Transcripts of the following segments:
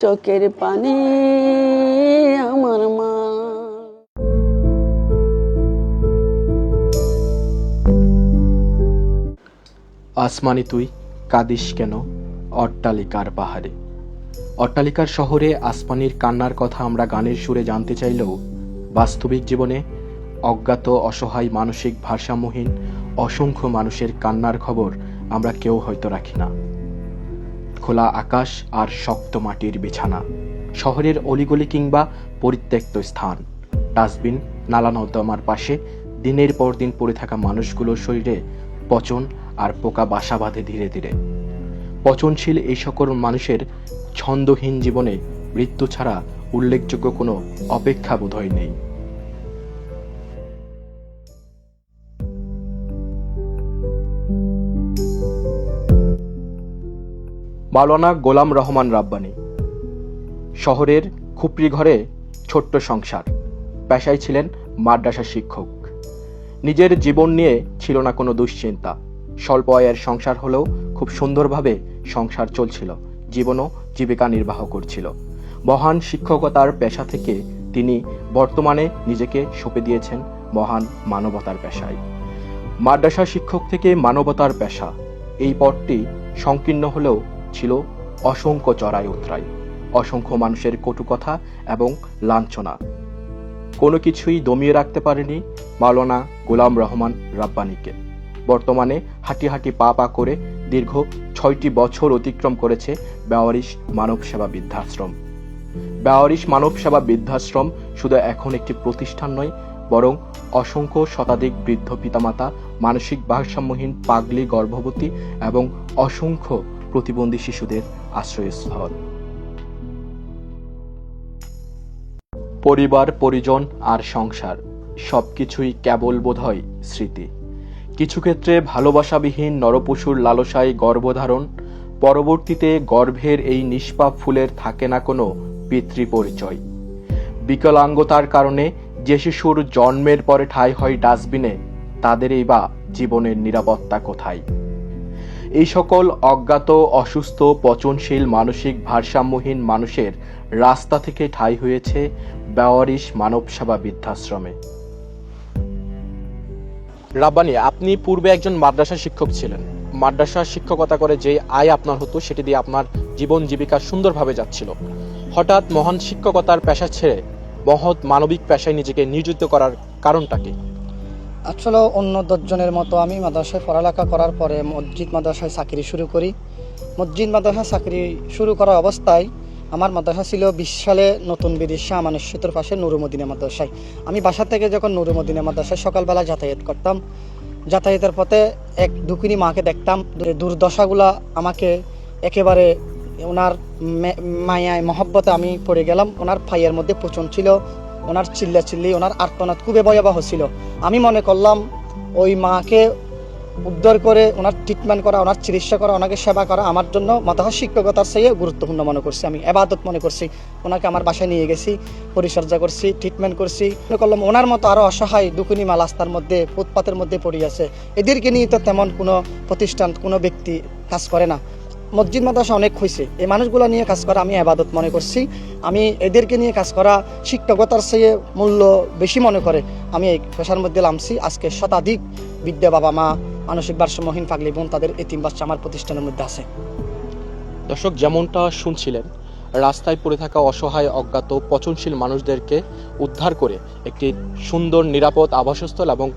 চোখের পানি আমার মা আসমানি তুই কাঁদিস কেন অট্টালিকার পাহাড়ে অট্টালিকার শহরে আসমানির কান্নার কথা আমরা গানের সুরে জানতে চাইলেও বাস্তবিক জীবনে অজ্ঞাত অসহায় মানসিক ভারসাম্যহীন অসংখ্য মানুষের কান্নার খবর আমরা কেউ হয়তো রাখি না খোলা আকাশ আর শক্ত মাটির বিছানা, শহরের অলিগলি কিংবা পরিত্যক্ত স্থান। ডাস্টবিন নালা নর্দমার পাশে দিনের পর দিন পড়ে থাকা মানুষগুলোর শরীরে পচন আর পোকা বাসা বাঁধে ধীরে ধীরে। পচনশীল এই সকল মানুষের ছন্দহীন জীবনে মৃত্যু ছাড়া উল্লেখযোগ্য কোনো অপেক্ষা বোধহয় নেই। মাওলানা গোলাম রহমান রাব্বানি। শহরের খুপড়ি ঘরে ছোট্ট সংসার। পেশায় ছিলেন মাদ্রাসা শিক্ষক। নিজের জীবন নিয়ে ছিল না কোনো দুশ্চিন্তা। স্বল্প আয়ের সংসার হলেও খুব সুন্দরভাবে সংসার চলছিল। জীবনও জীবিকা নির্বাহ করছিল। মহান শিক্ষকতার পেশা থেকে তিনি বর্তমানে নিজেকে সঁপে দিয়েছেন মহান মানবতার পেশায়। মাদ্রাসা শিক্ষক থেকে মানবতার পেশা। এই পথটি সংকীর্ণ হলেও ছিল অসংখ্য চড়াই উতরাই, অসংখ্য মানুষের কটু কথা এবং লাঞ্ছনা। কোনো কিছুই দমিয়ে রাখতে পারেনি মাওলানা গোলাম রহমান রাব্বানিকে। বর্তমানে হাঁটি হাঁটি পা পা করে দীর্ঘ ছয়টি বছর অতিক্রম করেছে বেওয়ারিশ মানব সেবা বৃদ্ধাশ্রম। বেওয়ারিশ মানব সেবা বৃদ্ধাশ্রম শুধু এখন একটি প্রতিষ্ঠান নয়, বরং অসংখ্য শতাধিক বৃদ্ধ পিতামাতা মানসিক ভারসাম্যহীন পাগলি গর্ভবতী এবং অসংখ্য প্রতিবন্ধী শিশুদের আশ্রয়স্থল। পরিবার, পরিজন আর সংসার, সবকিছুই কেবল বোধহয় স্মৃতি। কিছু ক্ষেত্রে ভালোবাসাবিহীন নরপশুর লালসায় গর্ভধারণ, পরবর্তীতে গর্ভের এই নিষ্পাপ ফুলের থাকে না কোনো পিতৃ পরিচয় বিকলাঙ্গতার কারণে যে শিশুর জন্মের পরে ঠাঁই হয় ডাস্টবিনে, তাদেরই বা জীবনের নিরাপত্তা কোথায়? এই সকল অজ্ঞাত, অসুস্থ, পচনশীল, মানসিক ভারসাম্যহীন মানুষের রাস্তা থেকে ঠাঁই হয়েছে বেওয়ারিশ মানব সেবা বৃদ্ধাশ্রমে। রাব্বানি, আপনি পূর্বে একজন মাদ্রাসা শিক্ষক ছিলেন। মাদ্রাসা শিক্ষকতা করে যে আয় আপনার হতো, সেটি দিয়ে আপনার জীবন জীবিকা সুন্দরভাবে যাচ্ছিল। হঠাৎ মহান শিক্ষকতার পেশা ছেড়ে মহৎ মানবিক পেশায় নিজেকে নিয়োজিত করার কারণটা কি? আসলে অন্য দশজনের মতো আমি মাদ্রাসায় পড়ালেখা করার পরে মসজিদ মাদ্রাসায় চাকরি শুরু করি। মসজিদ মাদ্রাসায় চাকরি শুরু করা অবস্থায় আমার মাদ্রাসা ছিল বিশ সালে নতুন বিদিশা আমানের সেতুর পাশে নুরুমদিনা মাদ্রাসায়। আমি বাসা থেকে যখন নুরুমদিনা মাদ্রাসায় সকালবেলা যাতায়াত করতাম, যাতায়াতের পথে এক দুকিনি মাকে দেখতাম দূরে দুর্দশাগুলা আমাকে একেবারে ওনার মায়ায়, মহব্বতে আমি পড়ে গেলাম। ওনার ফাইয়ের মধ্যে পচন ছিল ওনার চিল্লা চিল্লি, ওনার আর্তনাদ খুবই ভয়াবহ ছিল। আমি মনে করলাম, ওই মাকে উদ্ধার করে, ওনার ট্রিটমেন্ট করা, ওনার চিকিৎসা করা, ওনাকে সেবা করা আমার জন্য মাতাহা শিক্ষকতার চেয়ে গুরুত্বপূর্ণ মনে করছি আমি, এবাদত মনে করছি। ওনাকে আমার বাসায় নিয়ে গেছি, পরিচর্যা করছি ট্রিটমেন্ট করছি। মনে করলাম ওনার মতো আরও অসহায় দুকুনি মাল রাস্তার মধ্যে, ফুটপাতের মধ্যে পড়ে আছে। এদেরকে নিয়ে তো তেমন কোনো প্রতিষ্ঠান, কোনো ব্যক্তি কাজ করে না। মসজিদ, মাদ্রাসা অনেক হয়েছে এই মানুষগুলো নিয়ে কাজ করা আমি আবাদত মনে করছি। আমি এদেরকে নিয়ে কাজ করা শিক্ষকতার চেয়ে মূল্য বেশি মনে করে। আমি এই পেশার মধ্যে নামছি। আজকে শতাধিক বিদ্যা বাবা মা, মানসিক ভারসাম্যহীন পাগলি বোন তাদের এতিম বাচ্চা আমার প্রতিষ্ঠানের মধ্যে আছে। দর্শক, যেমনটা শুনছিলেন, রাস্তায় পড়ে থাকা অসহায়, অজ্ঞাত, পচনশীল মানুষদেরকে উদ্ধার করে একটি সুন্দর, নিরাপদ আবাসস্থল এবং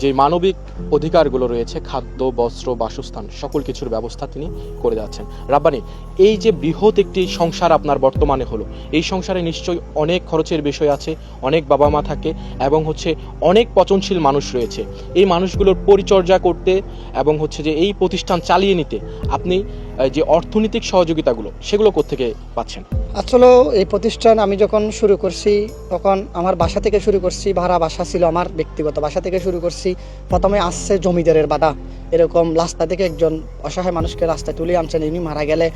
যে মানবিক অধিকারগুলো রয়েছে, খাদ্য, বস্ত্র, বাসস্থান, সকল কিছুর ব্যবস্থা তিনি করে যাচ্ছেন। রাব্বানি, এই যে বৃহৎ একটি সংসার আপনার বর্তমানে হলো, এই সংসারে নিশ্চয়ই অনেক খরচের বিষয় আছে, অনেক বাবা মা থাকে এবং হচ্ছে অনেক পচনশীল মানুষ রয়েছে। এই মানুষগুলোর পরিচর্যা করতে এবং হচ্ছে যে এই প্রতিষ্ঠান চালিয়ে নিতে আপনি যে অর্থনৈতিক সহযোগিতাগুলো, সেগুলো কোত্থেকে পাচ্ছেন? আসলে এই প্রতিষ্ঠান আমি যখন শুরু করছি, তখন আমার বাসা থেকে শুরু করছি, ভাড়া বাসা ছিল আমার ব্যক্তিগত বাসা থেকে শুরু করছি। প্রথমে আসছে জমিদারের বাধা এরকম রাস্তা থেকে একজন অসহায় মানুষকে রাস্তায় তুলে আনছেন। ইনি মারা গেলে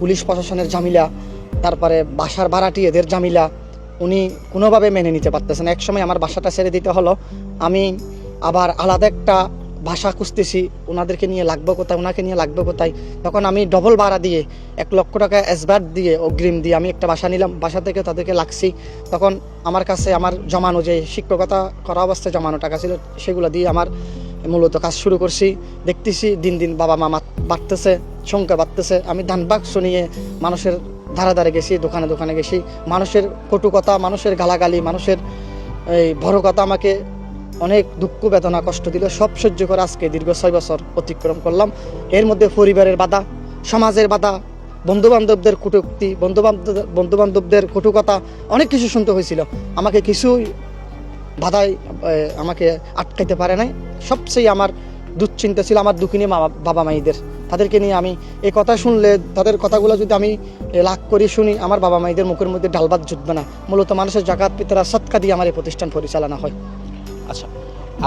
পুলিশ প্রশাসনের ঝামেলা, তারপরে বাসার ভাড়াটি এদের ঝামেলা। উনি কোনোভাবে মেনে নিতে পারতেছেন একসময় আমার বাসাটা ছেড়ে দিতে হলো। আমি আবার আলাদা একটা ভাষা খুঁজতেছি, ওনাদেরকে নিয়ে লাগবে কোথায়, ওনাকে নিয়ে লাগবে কোথায়। তখন আমি ডবল ভাড়া দিয়ে, এক লক্ষ টাকা অ্যাসবার্ট দিয়ে, অগ্রিম দিয়ে আমি একটা বাসা নিলাম, বাসা থেকে তাদেরকে লাগছি। তখন আমার কাছে আমার জমানো যে শিক্ষকতা করা অবস্থায় জমানো টাকা ছিল, সেগুলো দিয়ে আমার মূলত কাজ শুরু করছি। দেখতেছি দিন দিন বাবা মা বাড়তেছে, সংখ্যা বাড়তেছে। আমি ধান বাক্স নিয়ে মানুষের ধারে ধারে গেছি, দোকানে দোকানে গেছি। মানুষের কটু কথা, মানুষের গালাগালি, মানুষের এই বড় কথা আমাকে অনেক দুঃখ, বেদনা, কষ্ট দিল। সব সহ্য করে আজকে দীর্ঘ ছয় বছর অতিক্রম করলাম। এর মধ্যে পরিবারের বাধা, সমাজের বাধা বন্ধু বান্ধবদের কটুক্তি বন্ধু বান্ধব বন্ধু বান্ধবদের কটু কথা অনেক কিছু শুনতে হয়েছিল। আমাকে কিছুই বাধাই আমাকে আটকাইতে পারে নাই। সবচেয়ে আমার দুশ্চিন্তা ছিল আমার দুঃখিনী মা, বাবা মাইদের। তাদেরকে নিয়ে আমি এই কথা শুনলে, তাদের কথাগুলো যদি আমি লাখ করি শুনি, আমার বাবা মাইদের মুখের মধ্যে ডালবাদ জুটবে না। মূলত মানুষের জাকাত পিতরা সৎকা দিয়ে আমার এই প্রতিষ্ঠান পরিচালনা হয়। আচ্ছা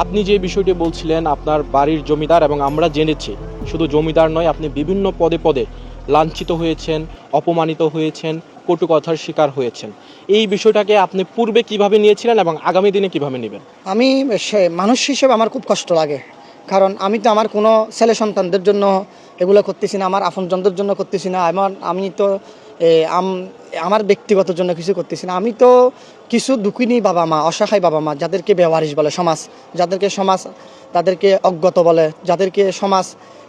আপনি যে বিষয়টি বলছিলেন আপনার বাড়ির জমিদার এবং আমরা জেনেছি, শুধু জমিদার নয়, আপনি বিভিন্ন পদে পদে লাঞ্ছিত হয়েছেন, অপমানিত হয়েছেন, কটু কথার শিকার হয়েছেন। এই বিষয়টাকে আপনি পূর্বে কীভাবে নিয়েছিলেন এবং আগামী দিনে কীভাবে নেবেন? আমি সে মানুষ হিসেবে আমার খুব কষ্ট লাগে, কারণ আমি তো আমার কোনো ছেলে সন্তানদের জন্য এগুলো করতেছি না, আমার আপনজনদের জন্য করতেছি না আমার আমি তো আমার ব্যক্তিগত জন্য কিছু করতেছি না। আমি তো কিছু দুঃখিনী বাবা মা অসহায় বাবা মা যাদেরকে বেওয়ারিশ বলে সমাজ যাদেরকে সমাজ তাদেরকে অজ্ঞত বলে যাদেরকে সমাজ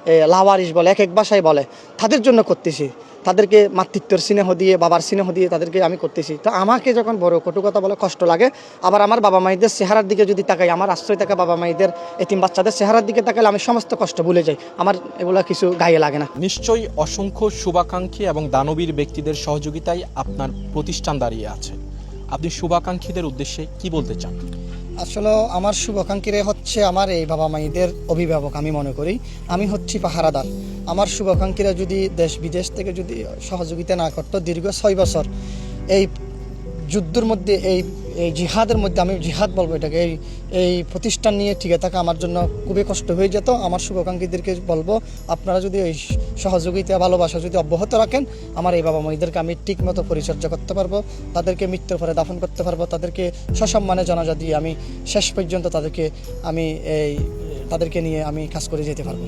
এ, লাওয়ারিশ বলে এক এক ভাষায় বলে তাদের জন্য করতেছি। তাদেরকে মাতৃত্বর স্নেহ দিয়ে বাবার স্নেহ দিয়ে তাদেরকে আমি করতেছি। তো আমাকে যখন বড় কটু কথা বলে কষ্ট লাগে আবার আমার বাবা মায়েদের চেহারার দিকে যদি তাকাই আমার আশ্রয় থাকা বাবা মায়েদের এতিম বাচ্চাদের চেহারার দিকে তাকালে আমি সমস্ত কষ্ট ভুলে যাই। আমার এগুলা কিছু গায়ে লাগে না। নিশ্চয়ই অসংখ্য শুভাকাঙ্ক্ষী এবং দানবীর ব্যক্তিদের সহযোগিতায় আপনার প্রতিষ্ঠান দাঁড়িয়ে আছে। আপনি শুভাকাঙ্ক্ষীদের উদ্দেশ্যে কি বলতে চান? আসলে আমার শুভাকাঙ্ক্ষীরা হচ্ছে আমার এই বাবা মাইদের অভিভাবক, আমি মনে করি। আমি হচ্ছি পাহারাদার। আমার শুভাকাঙ্ক্ষীরা যদি দেশ বিদেশ থেকে যদি সহযোগিতা না করতো, দীর্ঘ ছয় বছর এই যুদ্ধের মধ্যে, এই এই জিহাদের মধ্যে আমি জিহাদ বলব এটাকে। এই এই প্রতিষ্ঠান নিয়ে টিকে থাকা আমার জন্য খুবই কষ্ট হয়ে যেত। আমার শুভাকাঙ্ক্ষীদেরকে বলব, আপনারা যদি এই সহযোগিতা, ভালোবাসা যদি অব্যাহত রাখেন, আমার এই বাবা মাইদেরকে আমি ঠিক মতো পরিচর্যা করতে পারব, তাদেরকে মৃত্যুর পরে দাফন করতে পারব, তাদেরকে সসম্মানে জানাজা দিয়ে আমি শেষ পর্যন্ত তাদেরকে আমি এই, তাদেরকে নিয়ে আমি কাজ করে যেতে পারব।